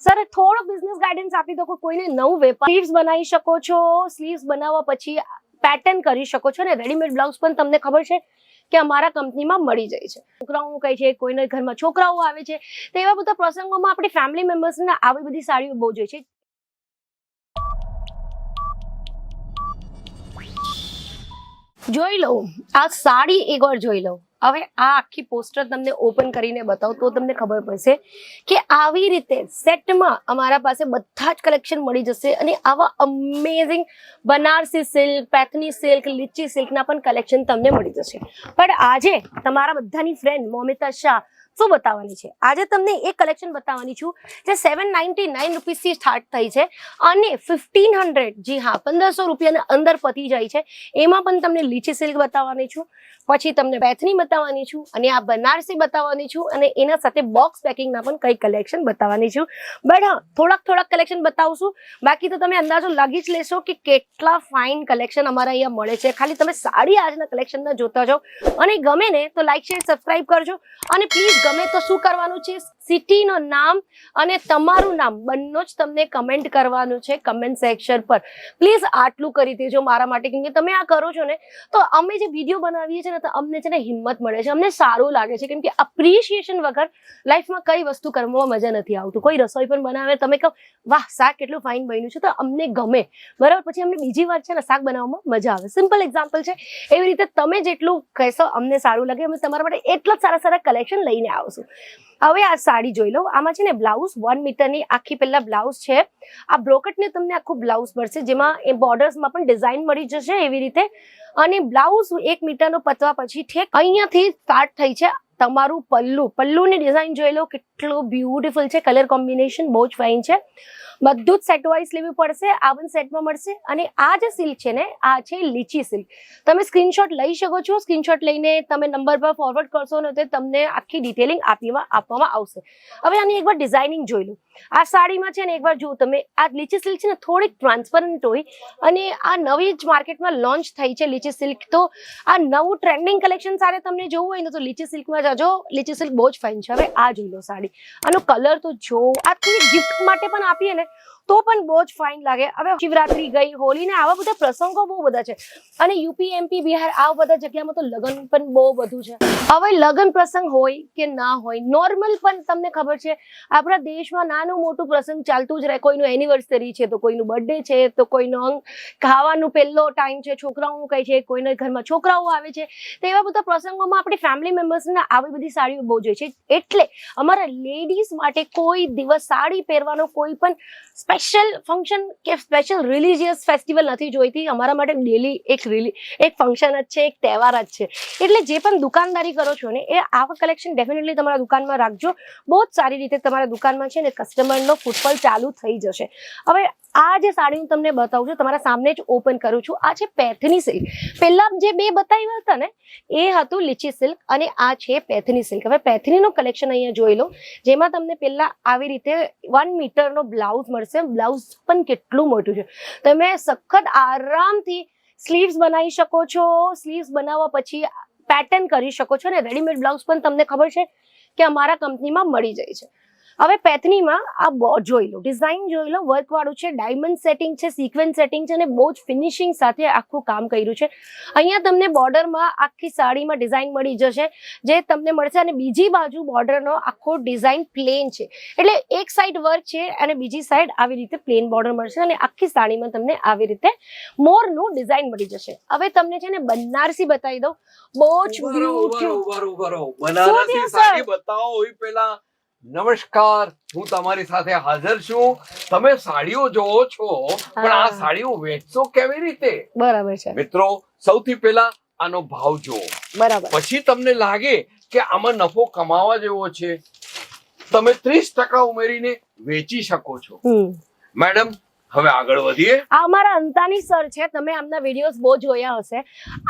Sir, થોડો business guidance આપી દો કોઈને નવું વેપાર સ્લીવ્સ બનાવી શકો છો સ્લીવ્સ બનાવવા પછી પેટર્ન કરી શકો છો ને રેડીમેડ બ્લાઉઝ પણ તમને ખબર છે કે અમારા કંપનીમાં મળી જાય છે. છોકરાઓ કહે છે, કોઈને ઘરમાં છોકરાઓ આવે છે, તો એવા બધા પ્રસંગોમાં આપણી ફેમિલી મેમ્બર્સને આવી બધી સાડીઓ બહુ જોઈએ છે. જોઈ લઉં. આ સાડી એકવાર જોઈ લઉં. હવે આ આખી પોસ્ટર તમને ઓપન કરીને બતાવું તો તમને ખબર પડશે કે આવી રીતે સેટમાં અમારા પાસે બધા જ કલેક્શન મળી જશે અને આવા amazing Banarasi silk Paithani silk litchi સિલ્કના પણ કલેક્શન તમને મળી જશે. પણ આજે તમારા બધાની ફ્રેન્ડ મોમિતા શાહ શું બતાવવાની છે. આજે તમને એક કલેક્શન બતાવવાની છું જે સેવન નાઇન્ટી નાઇન રૂપીસથી સ્ટાર્ટ થઈ છે અને ફિફ્ટીન હંડ્રેડ જી હા, પંદરસો રૂપિયાના અંદર પતી જાય છે. એમાં પણ તમને લીચી સિલ્ક બતાવવાની છું, પછી તમને બેથની બતાવવાની છું, અને આ બનારસી બતાવવાની છું, અને એના સાથે બોક્સ પેકિંગના પણ કઈ કલેક્શન બતાવવાની છું. બટ હા, થોડાક થોડાક કલેક્શન બતાવશું. બાકી તો તમે અંદાજો લાગી જ લેશો કે કેટલા ફાઇન કલેક્શન અમારા અહીંયા મળે છે. ખાલી તમે સાડી આજના કલેક્શનના જોતા જાઓ. અને ગમે ને તો લાઈક શેર સબસ્ક્રાઈબ કરજો. અને પ્લીઝ ગમે તો શું કરવાનું છે? સિટીનું નામ અને તમારું નામ બંને જ તમને કમેન્ટ કરવાનું છે કમેન્ટ સેક્શન પર. પ્લીઝ આટલું કરી દેજો મારા માટે, કેમ કે તમે આ કરો છો ને, તો અમે જે વીડિયો બનાવીએ છીએ ને, તો અમને છે ને હિંમત મળે છે, અમને સારું લાગે છે. કેમ કે અપ્રિશિએશન વગર લાઈફમાં કઈ વસ્તુ કરવામાં મજા નથી આવતું. કોઈ રસોઈ પણ બનાવે, તમે કહો, વાહ, શાક કેટલું ફાઇન બન્યું છે. તો અમને ગમે. બરાબર? પછી અમને બીજી વાર છે ને, શાક બનાવવામાં મજા આવે. સિમ્પલ એક્ઝામ્પલ છે. એવી રીતે તમે જેટલું કહેશો, અમને સારું લાગે. અમે તમારા માટે એટલા જ સારા સારા કલેક્શન લઈને આવશું હવે આ સાડી જોઈ લો. આમાં છે ને બ્લાઉઝ વન મીટરની આખી પહેલા બ્લાઉઝ છે. આ બ્રોકટને તમને આખું બ્લાઉઝ મળશે, જેમાં એ બોર્ડર્સમાં પણ ડિઝાઇન મળી જશે એવી રીતે. અને બ્લાઉઝ એક મીટરનો પતવા પછી ઠેક અહીંયાથી સ્ટાર્ટ થઈ છે. તમારું પલ્લુ, પલ્લુની ડિઝાઇન જોઈ લો, કેટલું બ્યુટીફુલ છે કલર કોમ્બિનેશન બહુ જ ફાઇન છે. બધું જ સેટ વાઇઝ લેવી પડશે આ પણ સેટમાં મળશે. અને આ જે સિલ્ક છે ને, આ છે લીચી સિલ્ક તમે સ્ક્રીનશોટ લઈ શકો છો સ્ક્રીનશોટ લઈને તમે નંબર પર ફોરવર્ડ કરશો ને, તો તમને આખી ડિટેલિંગ આપીમાં, આપવામાં આવશે. હવે આની એકવાર ડિઝાઇનિંગ જોઈ લો. આ સાડીમાં છે ને એકવાર જુઓ તમે, આ લીચી સિલ્ક છે ને થોડીક ટ્રાન્સપરન્ટ હોય અને આ નવી જ માર્કેટમાં લોન્ચ થઈ છે લીચી સિલ્ક. તો આ નવું ટ્રેન્ડિંગ કલેક્શન સાથે તમને જોવું હોય ને તો લીચી સિલ્કમાં જજો. લીચી સિલ્ક બહુ જ ફાઇન છે. હવે આ જોઈ લો સાડી. આનો કલર તો જો, આ થોડી ગિફ્ટ માટે પણ આપીએ ને તો પણ બહુ જ ફાઇન લાગે. હવે શિવરાત્રી ગઈ, હોળી ને આવા બધા પ્રસંગો બહુ બધા છે. અને યુપી એમપી બિહાર આ બધા જગ્યામાં તો લગ્ન પણ બહુ બધું છે. હવે લગ્ન પ્રસંગ હોય કે ના હોય નોર્મલ પણ તમને ખબર છે, આપણા દેશમાં નાનું મોટું પ્રસંગ ચાલતું જ રહે. કોઈનું એનિવર્સરી છે તો કોઈનું બર્થડે છે તો કોઈનો અંગ ખાવાનું પહેલો ટાઈમ છે, છોકરાઓ કહે છે, કોઈના ઘરમાં છોકરાઓ આવે છે. તો એવા બધા પ્રસંગોમાં આપણી ફેમિલી મેમ્બર્સને આવી બધી સાડીઓ બહુ જોઈએ છે. એટલે અમારા લેડીઝ માટે કોઈ દિવસ સાડી પહેરવાનો કોઈ પણ સ્પેશિયલ ફંક્શન કે સ્પેશિયલ રિલિજિયસ ફેસ્ટિવલ નથી જોઈતી. અમારા માટે ડેલી એક રિલી એક ફંક્શન જ છે, એક તહેવાર જ છે. એટલે જે પણ દુકાનદારી કરો છો ને, એ આવા કલેક્શન ડેફિનેટલી તમારા દુકાનમાં રાખજો. બહુ જ સારી રીતે તમારા દુકાનમાં છે ને કસ્ટમરનો ફૂટફોલ ચાલુ થઈ જશે. હવે આ જે સાડી હું તમને બતાવું છું, તમારા સામે જ ઓપન કરું છું. આ છે પેથની સિલ્ક પહેલાં જે બે બતાવ્યા હતા ને, એ હતું લીચી સિલ્ક અને આ છે પેથની સિલ્ક હવે પેથનીનું કલેક્શન અહીંયા જોઈ લો, જેમાં તમને પહેલાં આવી રીતે વન મીટરનો બ્લાઉઝ મળશે બ્લાઉઝ પણ કેટલું મોટું છે. તમે સખત આરામથી સ્લીવ્સ બનાવી શકો છો, સ્લીવ્સ બનાવવા પછી પેટર્ન કરી શકો છો ને રેડીમેડ બ્લાઉઝ પણ તમને ખબર છે કે અમારા કંપનીમાં મળી જાય છે. હવે પેથનીમાં આ જોઈ લો ડિઝાઇન જોઈ લો વર્ક વાળું છે ડાયમંડ સેટિંગ છે સિક્વન્સ સેટિંગ છે અને બહુ જ ફિનિશિંગ સાથે આખું કામ કર્યું છે. અહીંયા તમને બોર્ડરમાં આખી સાડીમાં ડિઝાઇન મળી જશે જે તમને મળશે અને બીજી બાજુ બોર્ડરનો આખો ડિઝાઇન પ્લેન છે. એટલે એક સાઈડ વર્ક છે અને બીજી સાઈડ આવી રીતે પ્લેન બોર્ડર મળશે અને આખી સાડીમાં તમને આવી રીતે મોરનું ડિઝાઇન મળી જશે. હવે તમને છે ને બનારસી બતાવી દઉં. બહુ જ. શું બનારસી સાડી બતાવો એ પહેલા નમસ્કાર હું તમારી સાથે હાજર છું. તમે સાડીઓ જોવો છો પણ આ સાડીઓ વેચશો કેવી રીતે? બરાબર છે. મિત્રો સૌથી પહેલા આનો ભાવ જુઓ. બરાબર. પછી તમને લાગે કે આમાં નફો કમાવા જેવો છે. તમે ત્રીસ ટકા ઉમેરીને વેચી શકો છો. મેડમ હવે આગળ વધીએ. આ અમારા અંતાની સર છે તમે આમના વિડીયોઝ બહુ જોયા હશે.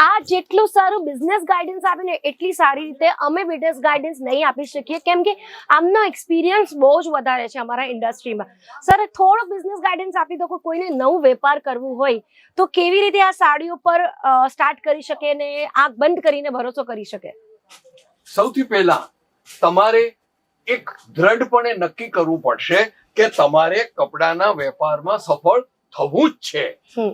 આ જેટલું સારું બિઝનેસ ગાઈડન્સ આપે ને એટલી સારી રીતે અમે બિઝનેસ ગાઈડન્સ નહીં આપી શકીએ. કેમ કે આમનો એક્સપિરિયન્સ બહુ જ વધારે છે અમારા ઇન્ડસ્ટ્રીમાં સર થોડો બિઝનેસ ગાઈડન્સ આપી દો કે કોઈને નવું વેપાર કરવું હોય તો કેવી રીતે આ સાડીઓ પર સ્ટાર્ટ કરી શકે ને આંખ બંધ કરીને ભરોસો કરી શકે? સૌથી પહેલા તમારે એક દ્રઢપણે નક્કી કરવું પડશે કે તમારે કપડાના વેપારમાં સફળ થવું જ છે.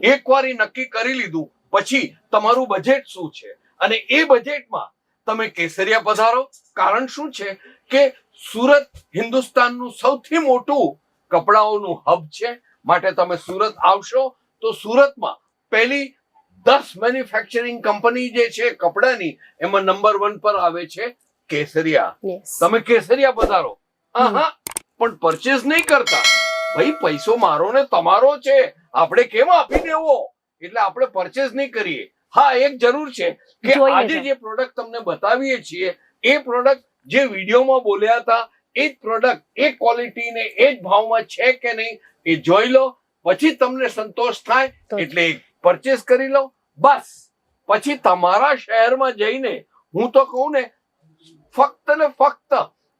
એકવાર એ નક્કી કરી લીધું પછી તમારું બજેટ શું છે? અને એ બજેટમાં તમે કેસરિયા પધારો. કારણ શું છે કે સુરત હિન્દુસ્તાનનું સૌથી મોટું કપડાઓનું હબ છે. માટે તમે સુરત આવશો તો સુરતમાં પહેલી દસ મેન્યુફેક્ચરિંગ કંપની જે છે કપડાની એમાં નંબર વન પર આવે છે કેસરિયા. તમે કેસરિયા પધારો. હા હા પણ પરચેસ નહીં કરતા. ભાઈ પૈસો મારો ને તમારો છે. આપણે કેમ આપી દેવો? એટલે આપણે પરચેસ નહીં કરીએ. હા એક જરૂર છે કે આજે જે પ્રોડક્ટ તમને બતાવીએ છીએ એ પ્રોડક્ટ જે વિડીયોમાં બોલ્યા હતા એ જ પ્રોડક્ટ એ ક્વોલિટી ને એ જ ભાવમાં છે કે નહીં એ જોઈ લો. પછી તમને સંતોષ થાય એટલે પરચેસ કરી લો. બસ. પછી તમારા શહેરમાં જઈને હું તો કહું ને ફક્ત ને ફક્ત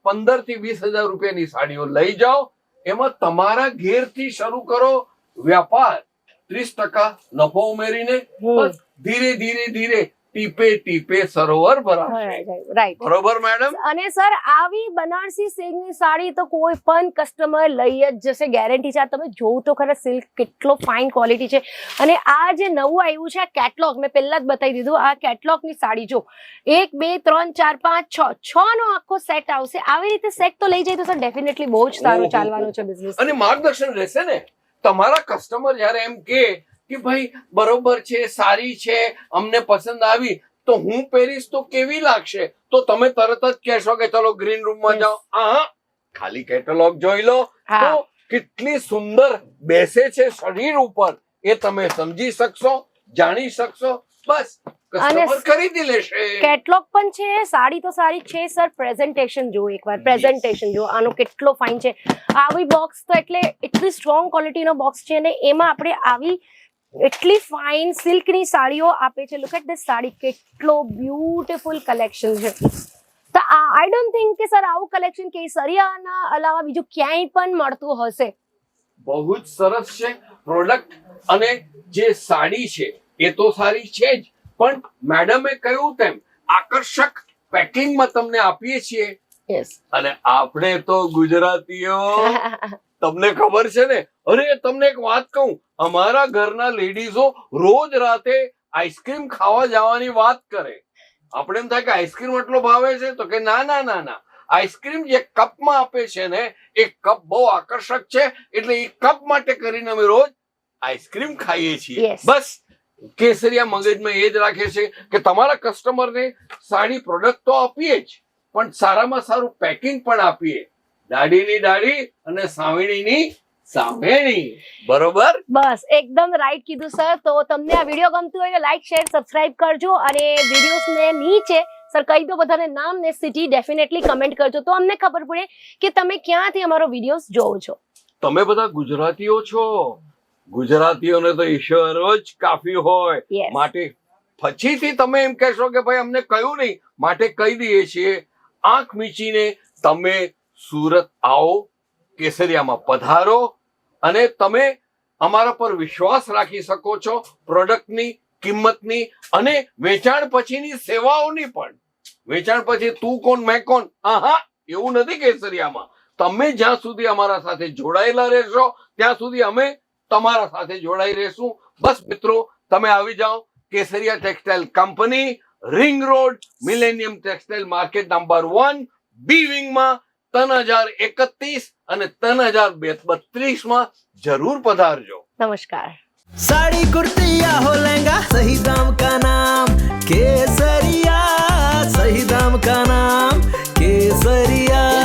પંદરથી વીસ હજાર રૂપિયાની સાડીઓ લઈ જાઓ. એમાં તમારા ઘેરથી શરૂ કરો વ્યાપાર. ત્રીસ ટકા નફો ઉમેરીને ધીરે ધીરે ધીરે ટીપે ટીપે સરોવર ભરાશે. બરોબર મેડમ અને સર આવી બનારસી સિલ્કની સાડી તો કોઈ પણ કસ્ટમર લઈ જ જશે ગેરંટી છે. આ તમે જોવું તો ખરા સિલ્ક કેટલો ફાઇન ક્વોલિટી છે. અને આ જે નવું આવ્યું છે આ કેટલોગ મેં પહેલા જ બતાવી દીધું આ કેટલોગની સાડી જો એક બે ત્રણ ચાર પાંચ છ છ નો આખો સેટ આવશે. આવી રીતે સેટ તો લઈ જાય તો સર ડેફિનેટલી બહુ જ સારું ચાલવાનું છે બિઝનેસ અને માર્ગદર્શન રહેશે ને? તમારા કસ્ટમર જયારે એમ કે કે ભાઈ બરોબર છે સારી છે અમને પસંદ આવી તો હું પહેરીશ તો કેવી લાગશે? તો તમે તરત જ કહેશો કે ચલો ગ્રીન રૂમમાં. જાઓ. આ ખાલી કેટલોગ જોઈ લો. તો કેટલી સુંદર બેસે છે શરીર ઉપર. એ તમે સમજી શકશો જાણી શકશો. બસ અને ખરીદી લેશે. કેટલોગ પણ છે સાડી તો સારી છે સર. પ્રેઝન્ટેશન જુઓ એકવાર પ્રેઝન્ટેશન જુઓ. આનો કેટલો ફાઇન છે. આવી બોક્સ તો એટલે એટલી સ્ટ્રોંગ ક્વોલિટીનો બોક્સ છે અને એમાં આપણે આવી એટલી ફાઇન સિલ્કની સાડીઓ આપે છે. Look at this sari. કેટલો બ્યુટીફુલ કલેક્શન છે. તો આઈ ડોન્ટ થિંક કે સર આવું કલેક્શન કે સરિયાના અલાવા બીજું ક્યાંય પણ મળતું હશે. બહુ જ સરસ છે. પ્રોડક્ટ અને જે સાડી છે એ તો સારી છે જ. પણ મેડમે કહ્યું તેમ આકર્ષક પેકિંગમાં તમને આપીએ છીએ. યસ અને આપણે તો ગુજરાતીઓ તમને ખબર છે ને? અરે તમને એક વાત કહું. અમારા ઘરના લેડીઝો રોજ રાતે આઈસ્ક્રીમ ખાવા જવાની વાત કરે. આપણે એમ થાય કે આઈસ્ક્રીમ એટલો ભાવે છે? તો કે ના ના ના ના. આઈસ્ક્રીમ જે કપમાં આપે છે ને એ કપ બહુ આકર્ષક છે. એટલે એ કપ માટે કરીને અમે રોજ આઈસ્ક્રીમ ખાઈએ છીએ. બસ. કેસરિયા મગજમાં એ જ રાખે છે કે તમારા કસ્ટમરને સારી પ્રોડક્ટ તો આપીએ જ પણ સારામાં સારું પેકિંગ પણ આપીએ. દાઢીની દાઢી અને સાવણીની સાવેણી. બરોબર? બસ એકદમ રાઈટ કીધું સર તો તમને આ વીડિયો ગમતું હોય તો લાઈક શેર સબસ્ક્રાઇબ કરજો અને વિડીયોઝને નીચે સર કહી દો બધાને નામ ને સિટી ડેફિનેટલી કમેન્ટ કરજો. તો અમને ખબર પડે કે તમે ક્યાંથી અમારો વિડીયોઝ જોવો છો. તમે બધા ગુજરાતીઓ છો. ગુજરાતીઓને તો ઈશ્વર જ કાફી હોય. માટે પછીથી તમે એમ કહેશો કે ભાઈ અમને કહ્યું નહીં માટે કહી દઈએ છીએ આંખ મીચીને તમે સુરત આવો, કેસરિયામાં પધારો અને તમે અમારા પર વિશ્વાસ રાખી શકો છો પ્રોડક્ટની, કિંમતની અને વેચાણ પછીની સેવાઓની પણ. વેચાણ પછી તું કોણ, મેં કોણ? હા હા એવું નથી કેસરિયામાં. તમે જ્યાં સુધી અમારા સાથે જોડાયેલા રહેશો, ત્યાં સુધી અમે તમારા સાથે જોડાઈ રહેશું. બસ મિત્રો, તમે આવી જાઓ. Kesariya textile company, ring road, millennium textile market number one, B વિંગમાં ત્રણ હજાર એકત્રીસ અને ત્રણ હજાર બે બત્રીસમાં જરૂર પધારજો. નમસ્કાર. સાડી કુર્તી હો લહેંગા સહી દામ કા નામ કેસરિયા સહી દામ કા નામ કેસરિયા.